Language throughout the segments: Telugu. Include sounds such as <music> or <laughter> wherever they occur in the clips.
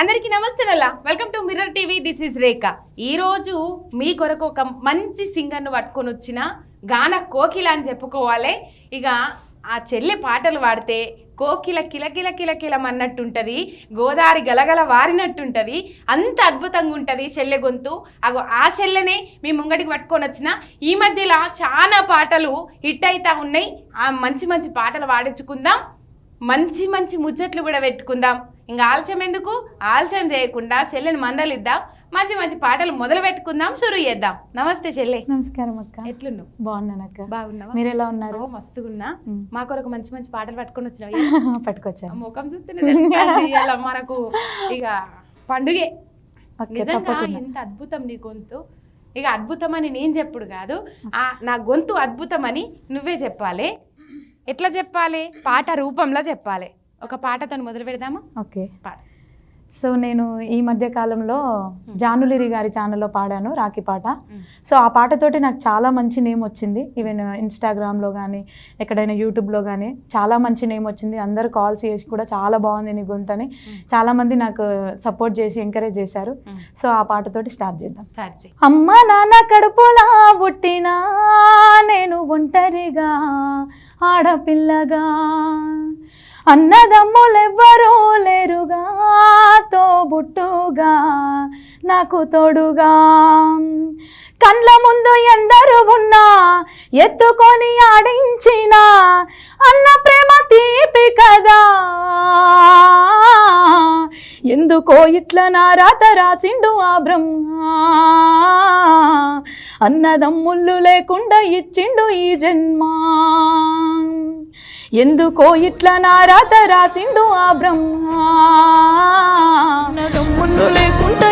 అందరికీ నమస్తే నల్లా. Welcome to mirror TV this is Rekha ఈ రోజు మీ కొరకు ఒక మంచి సింగర్ను పట్టుకొని వచ్చిన గాన కోకిల అని చెప్పుకోవాలి. ఇక ఆ చెల్లె పాటలు పాడితే కోకిల కిలకిల కిలకిలం అన్నట్టుంటది గోదావరి గలగల వారినట్టుంటది అంత అద్భుతంగా ఉంటుంది చెల్లె గొంతు. అగో ఆ చెల్లెనే మీ ముంగడికి పట్టుకొని వచ్చిన. ఈ మధ్యలో చాలా పాటలు హిట్ అవుతా ఉన్నాయి. ఆ మంచి మంచి పాటలు పాడించుకుందాం. మంచి మంచి ముచ్చట్లు కూడా పెట్టుకుందాం. ఇంకా ఆలస్యం ఎందుకు? ఆలస్యం చేయకుండా చెల్లెని మందలిద్దాం. మంచి మంచి పాటలు మొదలు పెట్టుకుందాం షురు చేద్దాం. నమస్తే చెల్లె. నమస్కారం అక్క. ఎట్లున్నావు? బాగున్నాను అక్క. బాగున్నావా? మీరు ఎలా ఉన్నారు? మస్తుగున్నా. మ్. కొరకు మంచి మంచి పాటలు పట్టుకొని వచ్చినావు? <laughs> పట్టుకొచ్చాను. ముఖం. <laughs> ఇవాళ మనకు ఇక పండుగే. నిజంగా ఎంత అద్భుతం నీ గొంతు. ఇక అద్భుతం అని నేను చెప్పుడు కాదు. ఆ నా గొంతు అద్భుతం అని నువ్వే చెప్పాలి. ఎట్లా చెప్పాలి? పాట రూపంలో చెప్పాలి. ఒక పాటతో మొదలు పెడదామా? ఓకే. పాట సో నేను ఈ మధ్య కాలంలో జానులిరి గారి ఛానల్లో పాడాను రాఖీ పాట. సో ఆ పాటతోటి నాకు చాలా మంచి నేమ్ వచ్చింది. ఈవెన్ ఇన్స్టాగ్రామ్లో కానీ ఎక్కడైనా యూట్యూబ్లో కానీ చాలా మంచి నేమ్ వచ్చింది. అందరు కాల్స్ చేసి కూడా చాలా బాగుంది నీ గొంతని. చాలామంది నాకు సపోర్ట్ చేసి ఎంకరేజ్ చేశారు. సో ఆ పాటతోటి స్టార్ట్ చేద్దాం. స్టార్ట్ చేయి. అమ్మ నాన్న కడుపులా పుట్టినా నేను ఒంటరిగా ఆడపిల్లగా. అన్నదమ్ములెవ్వరూ లేరుగా తోబుట్టుగా నాకు తోడుగా. కండ్ల ముందు ఎందరు ఉన్నా ఎత్తుకొని ఆడించిన అన్న ప్రేమ తీపి కదా. ఎందుకో ఇట్లా నా రాత రాసిండు ఆ బ్రహ్మ. అన్నదమ్ముళ్ళు లేకుండా ఇచ్చిండు ఈ జన్మ. ఎందుకో ఇట్లా నా రాత రాసిండు ఆ బ్రహ్మ. అన్నదమ్ముళ్ళు లేకుండా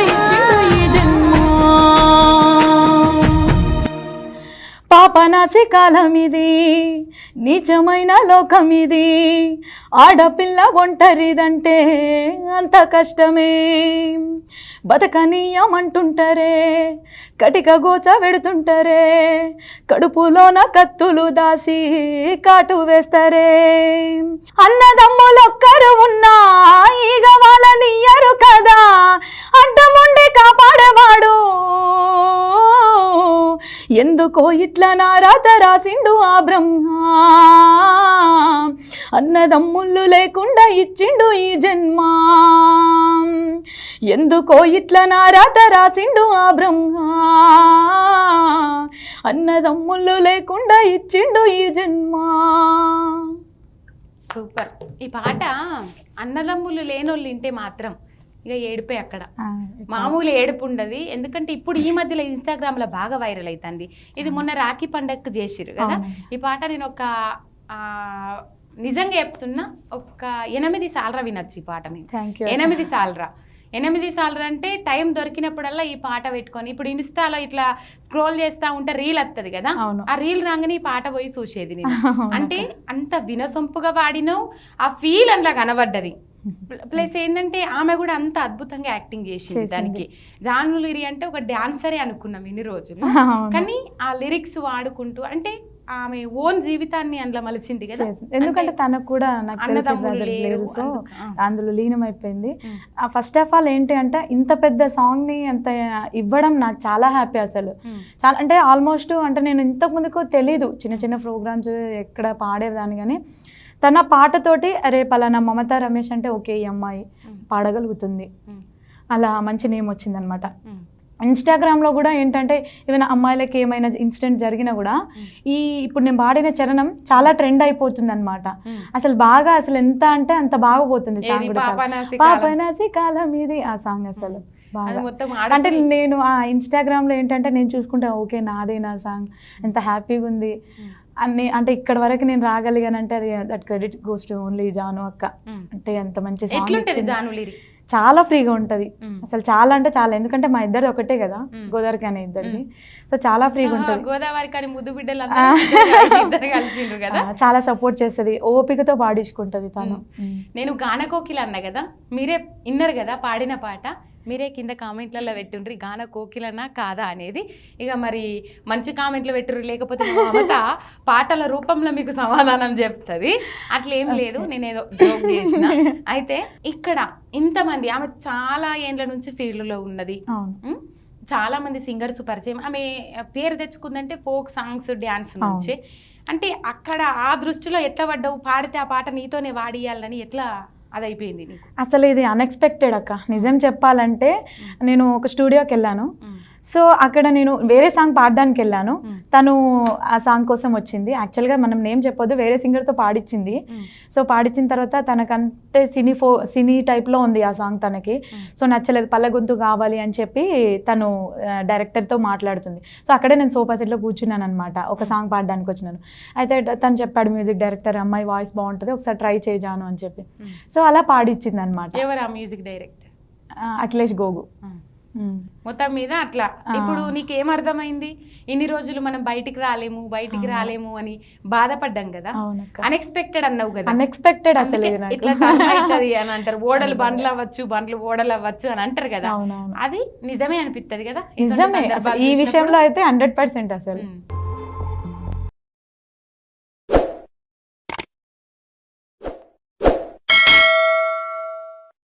సన్యాసి కాలం ఇది నీచమైన లోకం ఇది ఆడపిల్ల ఒంటరిదంటే అంత కష్టమే. బతకనీయమంటుంటారే కటిక గోస పెడుతుంటారే కడుపులోన కత్తులు దాసి కాటు వేస్తారే. అన్నదమ్ములొక్క ఎందుకో ఇట్లా నా రాత రాసిండు ఆ బ్రహ్మ. అన్నదమ్ముళ్ళు లేకుండా ఇచ్చిండు ఈ జన్మ. ఎందుకో ఇట్లా నా రాత రాసిండు ఆ బ్రహ్మ. అన్నదమ్ముళ్ళు లేకుండా ఇచ్చిండు ఈ జన్మ. సూపర్. ఈ పాట అన్నదమ్ములు లేనోళ్ళు ఇంటే మాత్రం ఇక ఏడిపోయి అక్కడ. మామూలు ఏడుపు ఉండదు ఎందుకంటే ఇప్పుడు ఈ మధ్యలో ఇన్స్టాగ్రామ్లో బాగా వైరల్ అవుతుంది ఇది మొన్న రాఖీ పండగకు చేసిరు కదా. ఈ పాట నేను ఒక ఆ, నిజంగా చెప్తున్నా. ఒక ఎనిమిది సార్లు వినొచ్చు ఈ పాట నేను. ఎనిమిది సార్లు ఎనిమిది సార్లు అంటే టైం దొరికినప్పుడల్లా ఈ పాట పెట్టుకొని ఇప్పుడు ఇన్స్టాలో ఇట్లా స్క్రోల్ చేస్తా ఉంటే రీల్ వస్తుంది కదా. ఆ రీల్ రాగానే ఈ పాట పోయి చూసేది నేను. <laughs> అంటే అంత వినసొంపుగా పాడినావు. ఆ ఫీల్ అందులో కనబడ్డది. ప్లస్ ఏంటంటే ఆమె కూడా అంత అద్భుతంగా యాక్టింగ్ చేసింది. దానికి జాన్లులిరి అంటే ఒక డాన్సరే అనుకున్నాం ఇన్ని రోజులు. కానీ ఆ లిరిక్స్ వాడుకుంటూ అంటే ఆమె ఓన్ జీవితాన్ని అందులో మలిచింది కదా. ఎందుకంటే తనకు కూడా నాకు సో. అందులో లీనమైపోయింది ఫస్ట్ ఆఫ్ ఆల్ ఏంటి అంటే ఇంత పెద్ద సాంగ్ని అంత ఇవ్వడం నాకు చాలా హ్యాపీ అసలు. చాలా అంటే ఆల్మోస్ట్ అంటే నేను ఇంతకు ముందుకు తెలీదు చిన్న చిన్న ప్రోగ్రామ్స్ ఎక్కడ పాడేదాన్ని కానీ తన పాటతోటి అరే పలానా మమతా రమేష్ అంటే ఓకే ఈ అమ్మాయి. పాడగలుగుతుంది. అలా మంచి నేమ్ వచ్చిందనమాట. ఇన్స్టాగ్రామ్లో కూడా ఏంటంటే ఏమైనా అమ్మాయిలకి ఏమైనా ఇన్సిడెంట్ జరిగినా కూడా ఈ ఇప్పుడు నేను పాడిన చరణం చాలా ట్రెండ్ అయిపోతుంది అనమాట. అసలు బాగా అసలు ఎంత అంటే అంత బాగా పోతుంది సాంగ్. పాపనాసి కాలం. ఇది ఆ సాంగ్ అసలు బాగా అంటే నేను ఆ ఇన్స్టాగ్రామ్లో ఏంటంటే నేను చూసుకుంటా ఓకే నాదే నా సాంగ్ ఎంత హ్యాపీగా ఉంది అన్ని అంటే ఇక్కడ వరకు నేను రాగలిగానంటే అది that credit goes to only Janu అక్క. అంటే ఎంత మంచి. జానులిరి చాలా ఫ్రీగా ఉంటది. అసలు చాలా అంటే చాలా ఎందుకంటే మా ఇద్దరు ఒకటే కదా. గోదావరికి అనే ఇద్దరిది. సో చాలా ఫ్రీగా ఉంటది. గోదావరి కానీ ముద్దు బిడ్డలు చాలా సపోర్ట్ చేస్తది. ఓపికతో పాడించుకుంటది తను. నేను గానకోకిల అన్న కదా మీరే విన్నారు కదా పాడిన పాట? మీరే కింద కామెంట్లలో పెట్టుండ్రి గాన కోకిలనా కాదా అనేది. ఇక మరి మంచి కామెంట్లు పెట్టుర్రు లేకపోతే మమత పాటల రూపంలో మీకు సమాధానం చెప్తుంది. అట్లా ఏం లేదు నేను ఏదో జోక్ చేసిన. అయితే ఇక్కడ ఇంతమంది ఆమె చాలా ఏండ్ల నుంచి ఫీల్డ్లో ఉన్నది? చాలా మంది సింగర్స్ పరిచయం. ఆమె పేరు తెచ్చుకుందంటే ఫోక్ సాంగ్స్ డ్యాన్స్ నుంచి. అంటే అక్కడ ఆ దృష్టిలో ఎట్లా పడ్డావు? పాడితే ఆ పాట నీతోనే వాడియాలని ఎట్లా అది అయిపోయింది అసలు ఇది అన్ఎక్స్పెక్టెడ్ అక్క. నిజం చెప్పాలంటే నేను ఒక స్టూడియోకి వెళ్ళాను. సో అక్కడ నేను వేరే సాంగ్ పాడడానికి వెళ్ళాను. తను ఆ సాంగ్ కోసం వచ్చింది. యాక్చువల్గా మనం నేమ్ చెప్పొద్దు వేరే సింగర్తో పాడించింది సో పాడించిన తర్వాత తనకంటే సినీ ఫో సినీ టైప్లో ఉంది ఆ సాంగ్ తనకి. సో నచ్చలేదు పల్ల గొంతు కావాలి అని చెప్పి తను డైరెక్టర్తో మాట్లాడుతుంది. సో అక్కడే నేను సోఫా సెట్లో కూర్చున్నాను అనమాట ఒక సాంగ్ పాడడానికి వచ్చినాను. అయితే తను చెప్పాడు మ్యూజిక్ డైరెక్టర్ అమ్మాయి వాయిస్ బాగుంటుంది ఒకసారి ట్రై చేయజాను అని చెప్పి. సో అలా పాడిచ్చింది అనమాట ఎవరు ఆ మ్యూజిక్ డైరెక్టర్ అఖిలేష్ గోగు. మొత్తం మీద అట్లా. ఇప్పుడు నీకేం అర్థమైంది? ఇన్ని రోజులు మనం బయటికి రాలేము బయటికి రాలేము అని బాధపడ్డాం కదా? అన్ఎక్స్పెక్టెడ్ అన్నావు కదా? అన్ఎక్స్పెక్టెడ్ అసలు. ఇట్లా అవుతది అని అంటారు. <laughs> ఓడలు బండ్లు అవ్వచ్చు బండ్లు ఓడలు అవ్వచ్చు అని అంటారు కదా? అది నిజమే అనిపిస్తది కదా? నిజమే. ఈ. విషయంలో అయితే హండ్రెడ్ పర్సెంట్ అసలు.